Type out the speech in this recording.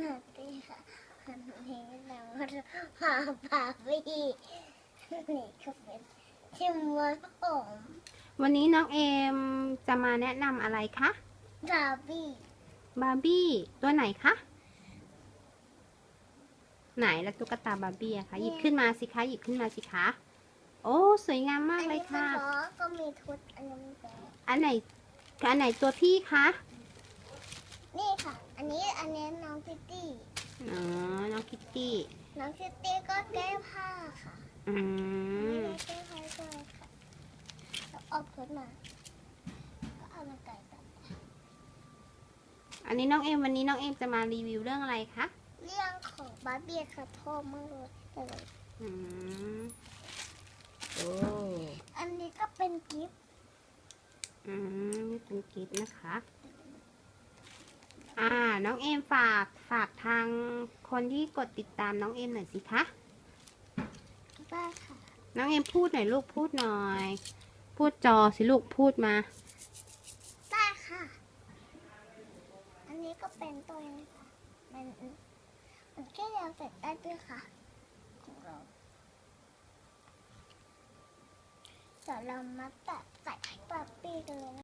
สวัสดีค่ะวันนี้เราจะพาบาร์บี้นี่ก็เป็นชิมวันผมวันนี้น้องเอมจะมาแนะนำอะไรคะ บาร์บี้บาร์บี้ตัวไหนคะ ไหนแล้วตุ๊กตาบาร์บี้อะคะ หยิบขึ้นมาสิคะ หยิบขึ้นมาสิคะ โอ้ สวยงามมากอันเลนี้ยมันค่ะล้อก็มีทุดอันนี้มันแบะอันไหนอันไหนตัวพี่คะนี่ค่ะ อันนี้อันนี้น้องคิตตี้ อ๋อ น้องคิตตี้ น้องคิตตี้ก็แก้ผ้าค่ะอืนี่มก็แก้ผ้าด้วยค่ะแล้วออกทุดมา ก็เอามาไก่ตัดอันนี้น้องเอมวันนี้น้องเอมจะมารีวิวเรื่องอะไรคะ เรื่องของบาร์บี้ค่ะโทษมากเลยเลยอืมโอ้อันนี้ก็เป็นกิฟต์อืมนี่เป็นกิฟต์นะคะ อ่า น้องเอมฝากฝากทางคนที่กดติดตามน้องเอมหน่อยสิคะ ได้ค่ะ น้องเอมพูดหน่อยลูกพูดหน่อย พูดจอสิลูกพูดมา ได้ค่ะ อันนี้ก็เป็นตัวนี้ค่ะ มันมันแค่ยาวเสร็จได้ด้วยค่ะ ของเราเดี๋ยวเรามาตัดใส่บาร์บี้กันเลยนะ